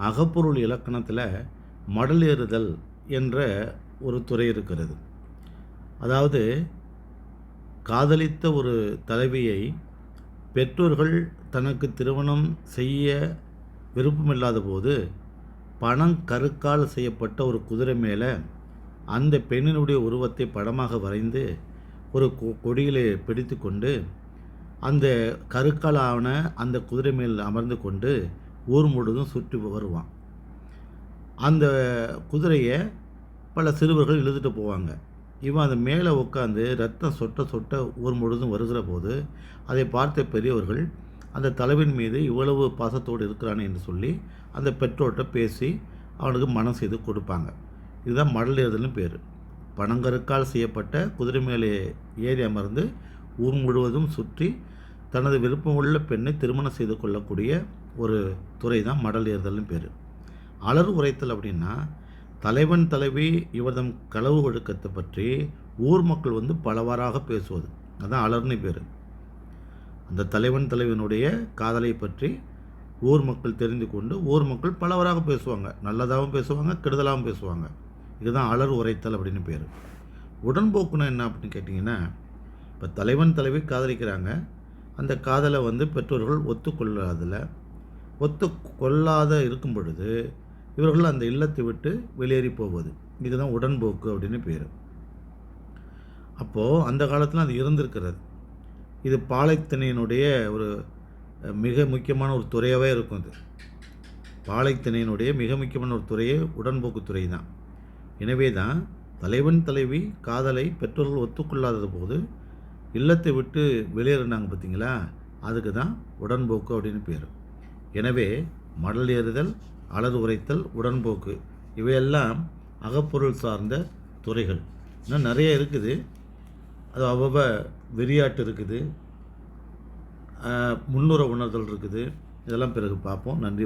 அகப்பொருள் இலக்கணத்தில் மடல் ஏறுதல் என்ற ஒரு துறை இருக்கிறது. அதாவது காதலித்த ஒரு தலைவியை பெற்றோர்கள் தனக்கு திருமணம் செய்ய விருப்பமில்லாத போது பணம் கருக்கால் செய்யப்பட்ட ஒரு குதிரை மேலே அந்த பெண்ணினுடைய உருவத்தை படமாக வரைந்து ஒரு கொ கொடியிலே பிடித்து கொண்டு அந்த கருக்கால் ஆன அந்த குதிரை மேல் அமர்ந்து கொண்டு ஊர் முழுவதும் சுற்றி வருவான். அந்த குதிரையை பல சிறுவர்கள் இழுத்துட்டு போவாங்க. இவன் அது மேலே உட்காந்து ரத்தம் சொட்ட சொட்ட ஊர் முழுவதும் வருகிற போது அதை பார்த்த பெரியவர்கள் அந்த தலைவின் மீது இவ்வளவு பாசத்தோடு இருக்கிறான் என்று சொல்லி அந்த பெற்றோர்கிட்ட பேசி அவனுக்கு மனம் செய்து கொடுப்பாங்க. இதுதான் மடல் ஏறுதல்னு பேர். பனங்கருக்கால் செய்யப்பட்ட குதிரை மேலே ஏறி அமர்ந்து ஊர் முழுவதும் சுற்றி தனது விருப்பமுள்ள பெண்ணை திருமணம் செய்து கொள்ளக்கூடிய ஒரு துறை தான் மடல் ஏறுதல்னு பேர். அலறு உரைத்தல் அப்படின்னா தலைவன் தலைவி இவர்தம் களவு ஒழுக்கத்தை பற்றி ஊர் மக்கள் வந்து பலவாறாக பேசுவது. அதுதான் அலர்னு பேர். அந்த தலைவன் தலைவனுடைய காதலை பற்றி ஊர் மக்கள் தெரிந்து கொண்டு ஊர் மக்கள் பலவராக பேசுவாங்க. நல்லதாகவும் பேசுவாங்க கெடுதலாகவும் பேசுவாங்க. இதுதான் அலர் உரைத்தல் அப்படின்னு பேர். உடன்போக்குனா என்ன அப்படின்னு கேட்டிங்கன்னா இப்போ தலைவன் தலைவி காதலிக்கிறாங்க. அந்த காதலை வந்து பெற்றோர்கள் ஒத்துக்கொள்ளாதில் ஒத்து கொள்ளாத இருக்கும் பொழுது இவர்கள் அந்த இல்லத்தை விட்டு வெளியேறி போவது. இதுதான் உடன்போக்கு அப்படின்னு பேர். அப்போது அந்த காலத்தில் அது இருந்திருக்கிறது. இது பாலைத்திணையினுடைய ஒரு மிக முக்கியமான ஒரு துறையாகவே இருக்கும் இது. பாலைத்திணையினுடைய மிக முக்கியமான ஒரு துறையே உடன்போக்கு துறை தான். எனவே தான் தலைவன் தலைவி காதலை பெற்றோர்கள் ஒத்துக்கொள்ளாதது போது இல்லத்தை விட்டு வெளியேறினாங்க பார்த்தீங்களா அதுக்கு தான் உடன்போக்கு அப்படின்னு பேர். எனவே மடல் ஏறுதல் அலறு உரைத்தல் உடன்போக்கு இவையெல்லாம் அகப்பொருள் சார்ந்த துறைகள். இன்னும் நிறைய இருக்குது. அது அவ்வளோ வெறியாட்டு இருக்குது. முன்னுற உணர்தல் இருக்குது. இதெல்லாம் பிறகு பார்ப்போம். நன்றி